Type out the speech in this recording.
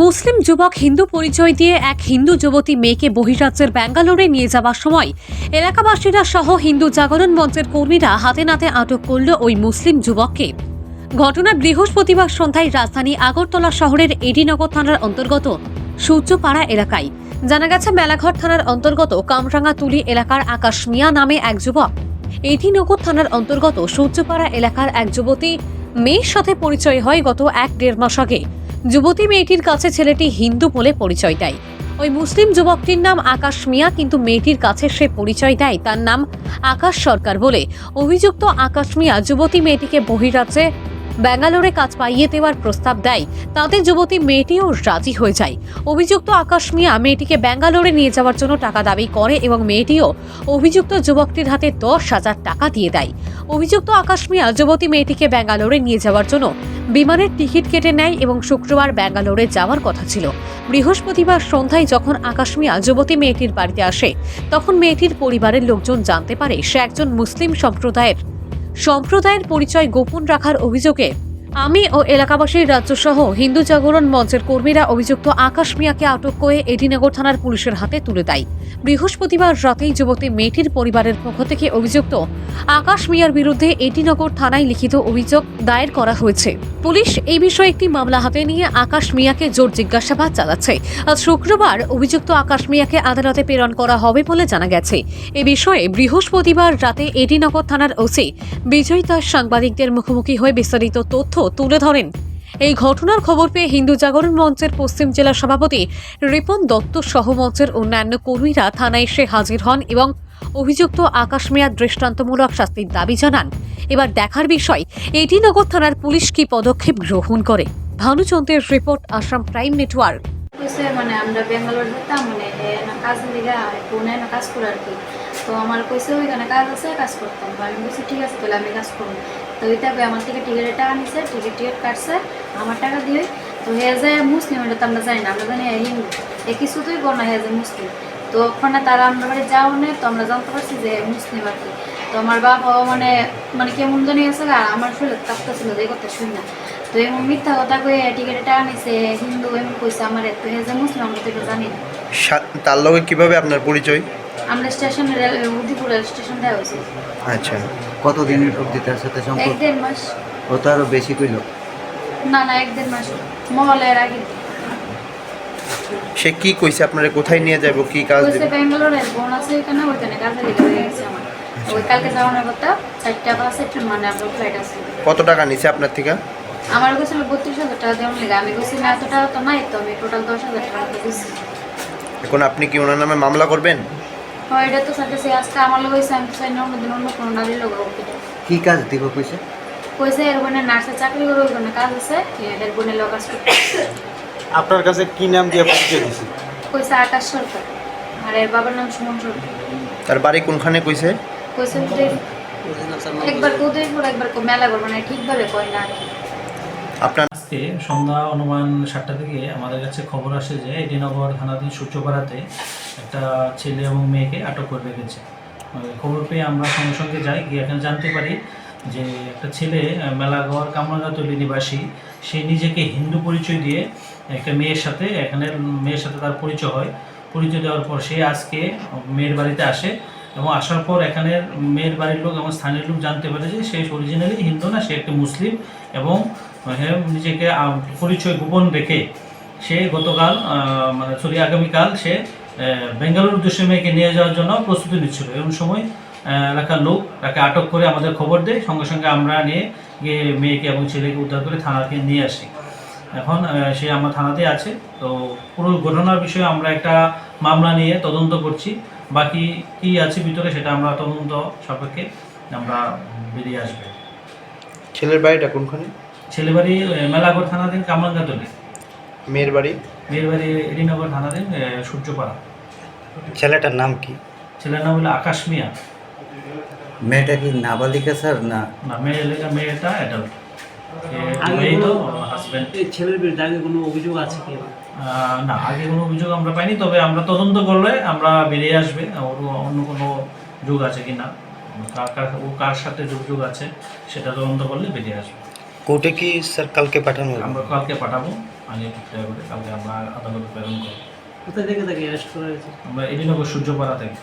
মুসলিম যুবক হিন্দু পরিচয় দিয়ে এক হিন্দু যুবতী মেয়েকে বহিরাজ্যের ব্যাঙ্গালোরে নিয়ে যাওয়ার সময় এলাকাবাসীরা সহ হিন্দু জাগরণ মঞ্চের কর্মীরা হাতে নাতে আটক করল ওই মুসলিম যুবককে। ঘটনা বৃহস্পতিবার সন্ধ্যায় রাজধানী আগরতলা শহরের এডিনগর থানার অন্তর্গত সূর্যপাড়া এলাকায়। জানা গেছে, মেলাঘর থানার অন্তর্গত কামরাঙ্গাতুলি এলাকার আকাশ মিয়া নামে এক যুবক। এডিনগর থানার অন্তর্গত সূর্যপাড়া এলাকার এক যুবতী মেয়ের সাথে পরিচয় হয় গত এক দেড় মাস আগে। যুবতী মেয়েটির কাছে ছেলেটি হিন্দু বলে পরিচয় দেয়। ওই মুসলিম যুবকটির নাম আকাশ মিয়া, কিন্তু মেয়েটির কাছে সে পরিচয় দেয়। তার নাম আকাশ সরকার বলে অভিযুক্ত আকাশ মিয়া যুবতী মেয়েটিকে বহিরাজ্যে ব্যাঙ্গালোরে কাজ পাইয়ে দেওয়ার প্রস্তাব দেয়। তাতে যুবতী মেয়েটিও রাজি হয়ে যায়। অভিযুক্ত আকাশ মিয়া মেয়েটিকে ব্যাঙ্গালোরে নিয়ে যাওয়ার জন্য টাকা দাবি করে এবং মেয়েটিও অভিযুক্ত যুবকটির হাতে দশ হাজার টাকা দিয়ে দেয়। অভিযুক্ত আকাশ মিয়া যুবতী মেয়েটিকে ব্যাঙ্গালোরে নিয়ে যাওয়ার জন্য বিমানের টিকিট কেটে নেয় এবং শুক্রবার ব্যাঙ্গালোরে যাওয়ার কথা ছিল। বৃহস্পতিবার সন্ধ্যায় যখন আকাশ মিয়া যুবতী মেয়েটির বাড়িতে আসে, তখন মেয়েটির পরিবারের লোকজন জানতে পারে সে একজন মুসলিম সম্প্রদায়ের। সম্প্রদায়ের পরিচয় গোপন রাখার অভিযোগে আমি ও এলাকাবাসীর রাজ্যসহ হিন্দু জাগরণ মঞ্চের কর্মীরা অভিযুক্ত আকাশ মিয়াকে আটক করে এডিনগর থানার পুলিশের হাতে তুলে দেয়। বৃহস্পতিবার রাতেই যুবতী মেয়েটির পরিবারের পক্ষ থেকে অভিযুক্ত আকাশ মিয়ার বিরুদ্ধে এডিনগর থানায় লিখিত অভিযোগ দায়ের করা হয়েছে। পুলিশ এই বিষয়ে একটি মামলা হাতে নিয়ে আকাশ মিয়াকে জোর জিজ্ঞাসাবাদ চালাচ্ছে আজ শুক্রবার অভিযুক্ত আকাশ মিয়াকে আদালতে প্রেরণ করা হবে বলে জানা গেছে। এ বিষয়ে বৃহস্পতিবার রাতে এডিনগর থানার ওসি বিজয় দাস সাংবাদিকদের মুখোমুখি হয়ে বিস্তারিত তথ্য তুলে ধরেন। এই ঘটনার খবর পেয়ে হিন্দু জাগরণ মঞ্চের পশ্চিম জেলা সভাপতি রিপন দত্ত সহ মঞ্চের অন্যান্য কর্মীরা থানায় এসে হাজির হন এবং অভিযুক্ত আকাশ মিয়া দৃষ্টান্তমূলক শাস্তির দাবি জানান। এবার দেখার বিষয় এটি নগর থানার পুলিশ কি পদক্ষেপ গ্রহণ করে? ভানুচন্দ্রের রিপোর্ট, আসাম প্রাইম নেটওয়ার্ক। কইছে মানে আমরা ব্যাঙ্গালোর যেতাম মানে কাজ লিগা পুনে কাজ করে আর কি। তো আমার কইছে, ওইখানে কাজ আছে, কাজ করতাম। আমি বলছি, ঠিক আছে, তাহলে আমি কাজ করব। তো ওইটা আমার থেকে টিকিটের টাকা নিছে, টিকিট টিকিট কাটছে, আমার টাকা দিয়ে। তো হে যে মুসলিম, এটা তো আমরা জানি না, আমরা জানি হিন্দু। এ কিছুতেই বল না, হে যে মুসলিম। তো ওখানে তারা আমরা বাড়ি যাও নে তো আমরা জানতে পারছি যে মুসলিম আর কি। তো আমার বাবাও মানে মানে কেমন জানি গেছে আর আমার শরীরে কাঁপতেছিল, যে এই কথা শুনি না। তো এমন মিথ্যা কথা কয়ে টিকিটে টাকা নিছে হিন্দু এমন কইছে আমার এত হে যে মুসলিম আমরা তো এটা জানি না। তার লগে কীভাবে আপনার পরিচয়? আমরা স্টেশনে উদিপুর রেল স্টেশন দেওয়া হয়েছে। আচ্ছা কতদিনের অবধি তার সাথে এক সম্পর্ক দেড় মাস। ও তো আরও বেশি কইল। না না এক দেড় মাস। মহলের আগে। সে কি কইছে আপনারা কোথায় নিয়ে যাব কি কাজ কইছে দিবে? ব্যাঙ্গালোরের বোন আছে ওইখানে ওইখানে কাজে লেগে হয়ে গেছে আমার। ওই কালকে যাওয়ানোর কথা চারটা বা চারটা মানে আপনার ফ্লাইট আছে। কত টাকা নিছে আপনার থেকে? আমার কইছিল বত্রিশ হাজার টাকা দেওয়ার লেগে। আমি কইছি না এত টাকা তো নাই তো আমি টোটাল দশ হাজার টাকা দিয়েছি এখন আপনি কি ওনার নামে মামলা করবেন? হয় এটা তো চাইতেছি আজকে আমার লোক হয়েছে আমি তো চাই না অন্যদিন অন্য কোনো নারীর লোক কি কাজ দিব কইছে? কইছে এর বোনে নার্সের চাকরি করে কাজ আছে এর বোনের লোক করতে। আপনার কাছে কি নাম দিয়ে পরিচয় দিছি কইছে আকাশ সরকার আর এর বাবার নাম সুমন সরকার। তার বাড়ি কোনখানে কইছে? কইছে একবার একবার কো- মেলাঘর মানে ঠিকভাবে কয় না আপনার আজকে সন্ধ্যা অনুমান সাতটা থেকে আমাদের কাছে খবর আসে যে এডিনগর থানাধীন সূর্যপাড়াতে একটা ছেলে এবং মেয়েকে আটক করে রেখেছে। খবর পেয়ে আমরা সঙ্গে সঙ্গে যাই গিয়ে এখানে জানতে পারি যে একটা ছেলে আহ, মেলাঘর কামরাঙ্গাতলি নিবাসী সে নিজেকে হিন্দু পরিচয় দিয়ে একটা মেয়ের সাথে এখানে মেয়ের সাথে তার পরিচয় হয়। পরিচয় দেওয়ার পর সে আজকে মেয়ের বাড়িতে আসে এবং আসার পর এখানের মেয়ের বাড়ির লোক এবং স্থানীয় লোক জানতে পারে যে সে অরিজিনালি হিন্দু না সে একটা মুসলিম এবং নিজেকে পরিচয় গোপন রেখে সে গতকাল মানে সরি, আগামীকাল সে বেঙ্গালুরু উদ্দেশ্যে মেয়েকে নিয়ে যাওয়ার জন্য প্রস্তুতি নিচ্ছিল। এমন সময় এলাকার লোক তাকে আটক করে আমাদের খবর দেয়। সঙ্গে সঙ্গে আমরা নিয়ে গিয়ে মেয়েকে এবং ছেলেকে উদ্ধার করে থানাকে নিয়ে আসি। এখন সে আমার থানাতে আছে। তো পুরো ঘটনার বিষয়ে আমরা একটা মামলা নিয়ে তদন্ত করছি। বাকি কি আছে ভিতরে সেটা আমরা তদন্ত সাপেক্ষে আমরা বেরিয়ে আসবে। ছেলের বাড়িটা কোনখানে? ছেলেবাড়ি আহ, মেলাঘর থানাধীন কামরাঙ্গাতলি মেয়ের বাড়ি? মেয়ের বাড়ি এডিনগর থানাধীন সূর্যপাড়া। ছেলেটার নাম কি? ছেলের নাম হলো আকাশ মিয়া। মেয়েটা কি নাবালিকা স্যার না? না মেয়ে এলাকা মেয়েটা অ্যাডাল্ট এই তো হাজব্যান্ড এই ছেলের বিরুদ্ধে আগে কোনো অভিযোগ আছে কি? না আগে কোনো অভিযোগ আমরা পাইনি তবে আমরা তদন্ত করলে আমরা বেরিয়ে আসবে। ওর অন্য কোনো যোগ আছে কি না? কার কার ও কার সাথে যোগাযোগ আছে সেটা তদন্ত করলে বেরিয়ে আসবে। কোর্টে কি স্যার কালকে পাঠানো আমরা কালকে পাঠাবো আনিয়ে ঠিকঠাক করে কালকে আমরা আদালতে প্রেরণ করব। কোথায় থেকে তাকে অ্যারেস্ট করা হয়েছে? আমরা এডিনগর সূর্যপাড়া থেকে।